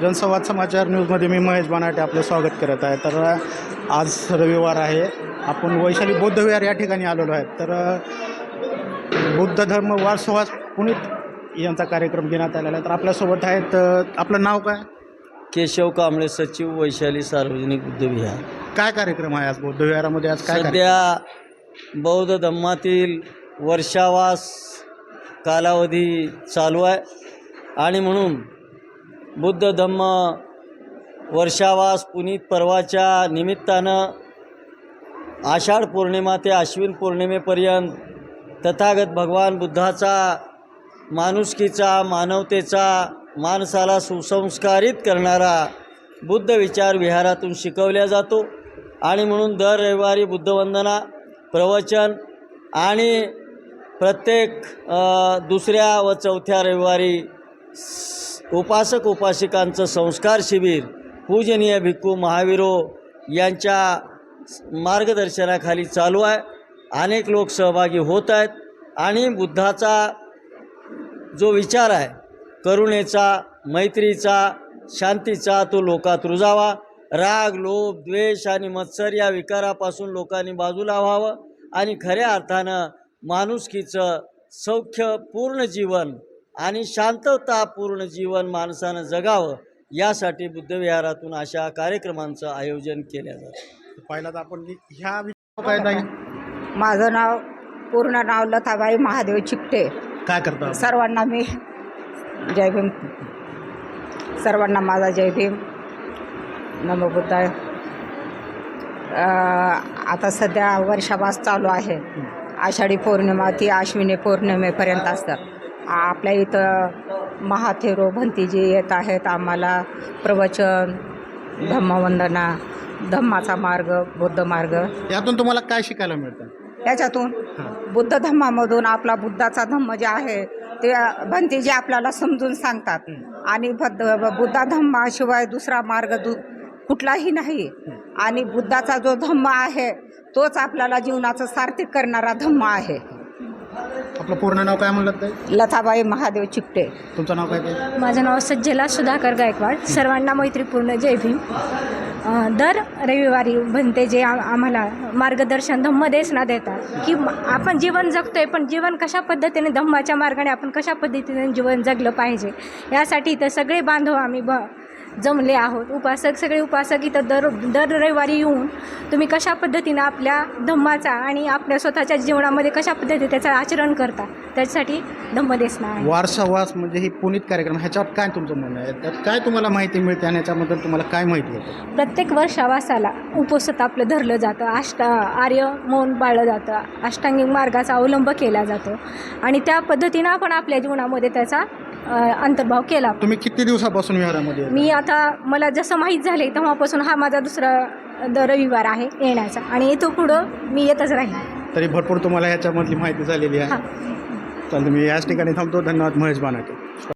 जनसंवाद समाचार न्यूजमध्ये मी महेश बनाटे आपलं स्वागत करत आहे. तर आज रविवार आहे. आपण वैशाली बौद्ध विहार या ठिकाणी आलेलो आहे. तर बुद्ध धर्म वारसोहास पुनीत यांचा कार्यक्रम घेण्यात आलेला आहे. तर आपल्यासोबत आहेत आपलं नाव काय? केशव कांबळे सचिव वैशाली सार्वजनिक बुद्ध विहार. काय कार्यक्रम आहे आज बौद्ध विहारामध्ये? आज काय? सध्या बौद्ध धम्मातील वर्षावास कालावधी चालू आहे. आणि म्हणून बुद्ध धम्म वर्षावास पुनीत पर्वाच्या निमित्तानं आषाढ पौर्णिमा ते आश्विन पौर्णिमेपर्यंत तथागत भगवान बुद्धाचा माणुसकीचा मानवतेचा माणसाला सुसंस्कारित करणारा बुद्ध विचार विहारातून शिकवल्या जातो. आणि म्हणून दर रविवारी बुद्धवंदना प्रवचन आणि प्रत्येक दुसऱ्या व चौथ्या रविवारी उपासक उपासिकांचं संस्कार शिबिर पूजनीय भिक्खू महावीरो यांच्या मार्गदर्शनाखाली चालू आहे. अनेक लोक सहभागी होत आहेत आणि बुद्धाचा जो विचार आहे करुणेचा मैत्रीचा शांतीचा तो लोकात रुजावा. राग लोभ द्वेष आणि मत्सर या विकारापासून लोकांनी बाजूला व्हावं आणि खऱ्या अर्थानं माणुसकीचं सौख्यपूर्ण जीवन आणि शांततापूर्ण जीवन माणसानं जगावं यासाठी बुद्धविहारातून अशा कार्यक्रमांचं आयोजन केलं जातं. पहिला तर आपण ह्या? माझं नाव पूर्ण नाव लताबाई महादेव चिकटे. काय करता? सर्वांना मी जय भीम. सर्वांना माझा जय भीम. नमो बुद्धाय. अं, आता सध्या वर्षावास चालू आहे. आषाढी पौर्णिमा ती आश्विनी पौर्णिमेपर्यंत असतात. आपल्या इथं महाथेरो भंतीजी येत आहेत. आम्हाला प्रवचन धम्मवंदना धम्माचा मार्ग बुद्ध मार्ग. यातून तुम्हाला काय शिकायला मिळतं? याच्यातून बुद्ध धम्मामधून आपला बुद्धाचा धम्म जे आहे ते भंतेजी आपल्याला समजून सांगतात. आणि बद्ध बुद्धा धम्माशिवाय दुसरा मार्ग दु कुठलाही नाही. आणि बुद्धाचा जो धम्म आहे तोच आपल्याला जीवनाचं सार्थक करणारा धम्म आहे. आपलं पूर्ण नाव काय म्हणलं ताई? लताबाई महादेव चिकटे. तुमचं नाव काय ताई? माझं नाव सज्जला सुधाकर गायकवाड. सर्वांना मैत्रीपूर्ण जय भीम. अ, दर रविवारी बनते जे आम्हाला मार्गदर्शन धम्म देशना देतात की म- आपण जीवन जगतोय पण जीवन कशा पद्धतीने धम्माच्या मार्गाने आपण कशा पद्धतीने जीवन जगलं पाहिजे? यासाठी इथं सगळे बांधव आम्ही ब जमले आहोत. उपासक सगळे उपासक इथं दर दर रविवारी येऊन तुम्ही कशा पद्धतीनं आपल्या धम्माचा आणि आपल्या स्वतःच्या जीवनामध्ये कशा पद्धतीने त्याचं आचरण करता? त्याच्यासाठी धम्मदेशना आहे. वारसावास म्हणजे ही पुनीत कार्यक्रम ह्याच्यावर काय तुमचं म्हणणं आहे? त्यात काय तुम्हाला माहिती मिळते आणि याच्याबद्दल तुम्हाला काय माहिती होतं? प्रत्येक वर्षावासाला उपसत आपलं धरलं जातं. अष्टा आर्य मौन पाळलं जातं. अष्टांगिक मार्गाचा अवलंब केला जातो. आणि त्या पद्धतीनं आपण आपल्या जीवनामध्ये त्याचा अंतर्भाव केला. तुम्ही किती दिवसापासून विहारामध्ये आहे? मी आता मला जसं माहीत झाले तेव्हापासून हा माझा दुसरा द रविवार आहे येण्याचा. आणि इथं पुढं मी येतच राहील तरी भरपूर तुम्हाला ह्याच्यामधली माहिती झालेली आहे. हां. चालतं मी याच ठिकाणी थांबतो. धन्यवाद महेश बानाटे.